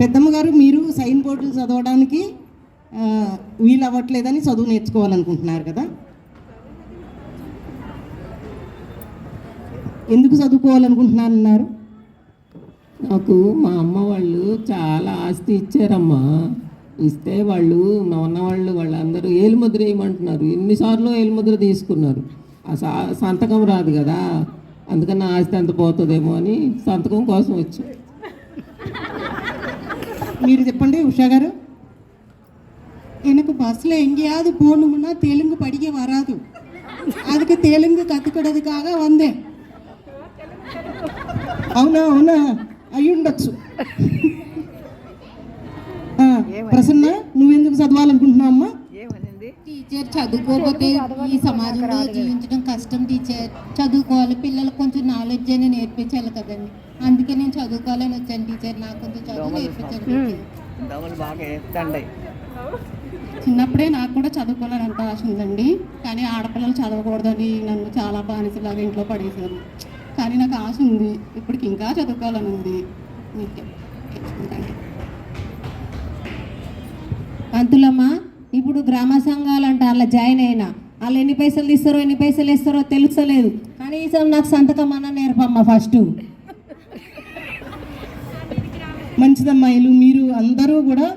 పెద్దమ్మ గారు మీరు సైన్ బోర్డులు చదవడానికి వీలు అవ్వట్లేదని చదువు నేర్చుకోవాలనుకుంటున్నారు కదా? ఎందుకు చదువుకోవాలనుకుంటున్నారన్నారు? నాకు మా అమ్మ వాళ్ళు చాలా ఆస్తి ఇచ్చారమ్మా. ఇస్తే వాళ్ళు మా ఉన్న వాళ్ళు వాళ్ళందరూ ఏలుముద్ర వేయమంటున్నారు ఎన్నిసార్లు ఏలుముద్ర తీసుకున్నారు. ఆ సంతకం రాదు కదా. అందుకని నా ఆస్తి అంత పోతుందేమో అని సంతకం కోసం వచ్చాను మీరు చెప్పండి ఉషా గారు எனக்கு பஸ்ஸில் எங்கேயாவது போகணும்னா தெலுங்கு படிக்க வராது அதுக்கு தெலுங்கு கற்றுக்கிறதுக்காக வந்தேன் అవునా అవునా అయి ఉండొచ్చు ఆ, ప్రసన్న నువ్వెందుకు చదవాలనుకుంటున్నావు అమ్మా? టీచర్ చదువుకోకపోతే ఈ సమాజంలో జీవించడం కష్టం టీచర్ చదువుకోవాలి పిల్లలకు కొంచెం నాలెడ్జ్ అని నేర్పించాలి కదండి. అందుకే నేను చదువుకోవాలని వచ్చాను టీచర్ నాకు కొంచెం చదువు బాగా ఎత్తండి. చిన్నప్పుడే నాకు కూడా చదువుకోవాలని అంత ఆశ ఉందండి. కానీ ఆడపిల్లలు చదవకూడదని నన్ను చాలా బానిసలాగా ఇంట్లో పడేశారు. కానీ నాకు ఆశ ఉంది. ఇప్పటికి ఇంకా చదువుకోవాలని ఉంది. ఓకే. పంతులమ్మ ఇప్పుడు గ్రామ సంఘాలు అంటే అలా జాయిన్ అయినా. వాళ్ళు ఎన్ని పైసలు ఇస్తారో ఎన్ని పైసలు ఇస్తారో తెలుసలేదు కనీసం నాకు సంతకం అన్న నేర్పమ్మ ఫస్ట్. మంచిదమ్మాయిలు మీరు అందరూ కూడా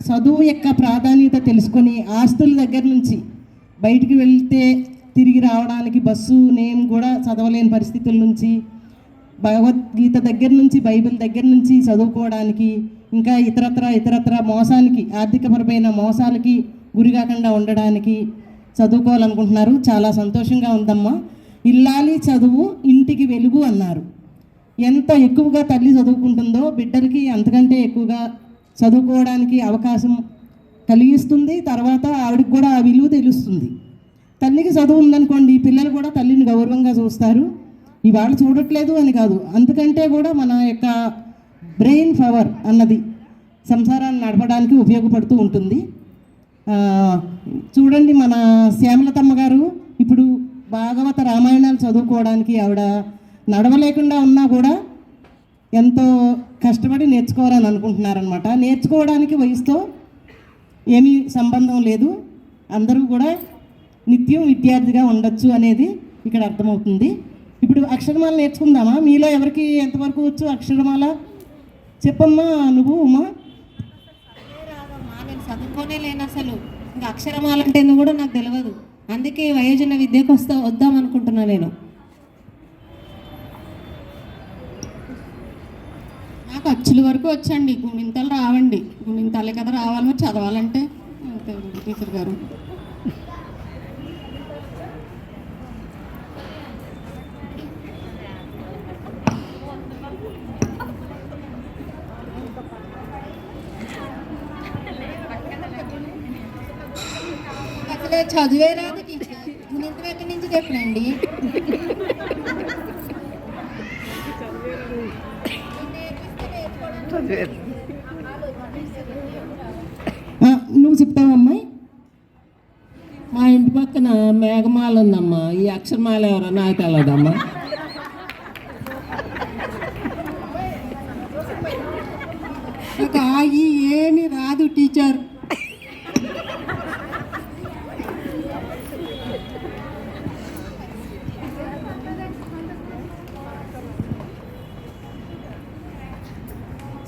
చదువు యొక్క ప్రాధాన్యత తెలుసుకొని ఆస్తుల దగ్గర నుంచి బయటికి వెళ్తే తిరిగి రావడానికి బస్సు నేమ్ కూడా చదవలేని పరిస్థితుల నుంచి భగవద్గీత దగ్గర నుంచి బైబిల్ దగ్గర నుంచి చదువుకోవడానికి ఇంకా ఇతరత్ర ఇతరత్ర మోసానికి ఆర్థికపరమైన మోసాలకి గురి కాకుండా ఉండడానికి చదువుకోవాలనుకుంటున్నారు. చాలా సంతోషంగా ఉందమ్మా. ఇల్లాలి చదువు ఇంటికి వెలుగు అన్నారు. ఎంత ఎక్కువగా తల్లి చదువుకుంటుందో బిడ్డలకి అంతకంటే ఎక్కువగా చదువుకోవడానికి అవకాశం కలిగిస్తుంది. తర్వాత ఆవిడకి కూడా ఆ విలువ తెలుస్తుంది. తల్లికి చదువు ఉందనుకోండి పిల్లలు కూడా తల్లిని గౌరవంగా చూస్తారు. ఇవాళ చూడట్లేదు అని కాదు. అంతకంటే కూడా మన యొక్క బ్రెయిన్ పవర్ అన్నది సంసారాన్ని నడపడానికి ఉపయోగపడుతూ ఉంటుంది. చూడండి మన శ్యామలతమ్మ గారు ఇప్పుడు భాగవత రామాయణాలు చదువుకోవడానికి ఆవిడ నడవలేకుండా ఉన్నా కూడా ఎంతో కష్టపడి నేర్చుకోవాలని అనుకుంటున్నారనమాట నేర్చుకోవడానికి వయసుతో ఏమీ సంబంధం లేదు. అందరూ కూడా నిత్యం విద్యార్థిగా ఉండొచ్చు అనేది ఇక్కడ అర్థమవుతుంది. ఇప్పుడు అక్షరమాల నేర్చుకుందామా? మీలో ఎవరికి ఎంతవరకు వచ్చు అక్షరమాల? చెప్పమ్మా నువ్వు ఉమా. చదువుకోనే లేను అసలు. ఇంకా అక్షరమాలంటేనో కూడా నాకు తెలియదు అందుకే వయోజన విద్యకు వస్తా వద్దాం అనుకుంటున్నా నేను. నాకు అచ్చుల వరకు వచ్చండి. గుణింతలు రావండి. గుణింతలే కదా రావాలి మరి చదవాలంటే. అంతే టీచర్ గారు అసలు చదివే రాదు ఎక్కడి నుంచి చెప్పనండి ఆ, నువ్వు చెప్తావా అమ్మాయి? మా ఇంటి పక్కన మేఘమాల ఉందమ్మా. ఈ అక్షరమాల ఎవరో నాకు తెలియదమ్మా నాకు ఏమి రాదు టీచర్.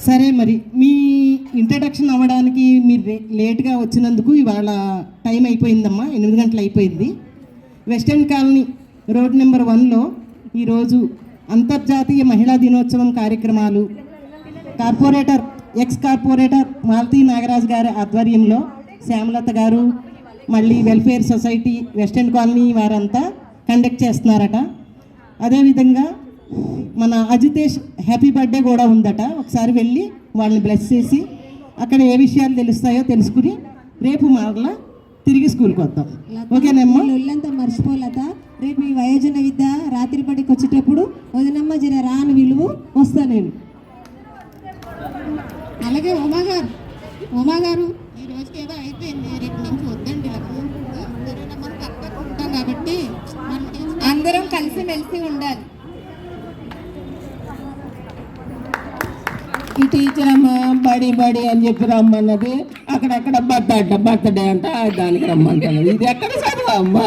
సరే మరి మీ ఇంట్రడక్షన్ అవ్వడానికి మీరు లే- లేట్గా వచ్చినందుకు ఇవాళ టైం అయిపోయిందమ్మా ఎనిమిది గంటలు అయిపోయింది. వెస్టర్న్ కాలనీ రోడ్ నెంబర్ వన్లో ఈరోజు అంతర్జాతీయ మహిళా దినోత్సవం కార్యక్రమాలు. Corporator ex corporator Malathi Nagaraju గారి ఆధ్వర్యంలో శ్యామలత గారు మళ్ళీ వెల్ఫేర్ సొసైటీ వెస్టర్న్ కాలనీ వారంతా కండక్ట్ చేస్తున్నారట. అదేవిధంగా మన అజితేష్ హ్యాపీ బర్త్డే కూడా ఉందట. ఒకసారి వెళ్ళి వాళ్ళని బ్లెస్ చేసి అక్కడ ఏ విషయాలు తెలుస్తాయో తెలుసుకుని రేపు మరలా తిరిగి స్కూల్కి వద్దాం. ఓకేనమ్మా? ఒళ్ళంతా మర్చిపోలేత రేపు ఈ వయోజన విద్య రాత్రి పడికి వచ్చేటప్పుడు వదినమ్మ జర రాని విలువ వస్తా నేను. అలాగే ఉమా గారు. ఉమా గారు. ఈ రోజుకి ఏదో అయిపోయింది. రేపు నుంచి వద్దండి అందరం కలిసి మెలిసి ఉండాలి. ఈ టీచర్ అమ్మ బడి బడి అని చెప్పి రమ్మన్నది. అక్కడక్కడ బర్త్డే అంట బర్త్డే అంట దానికి రమ్మంటున్నది. ఇది ఎక్కడ చదువు అమ్మా?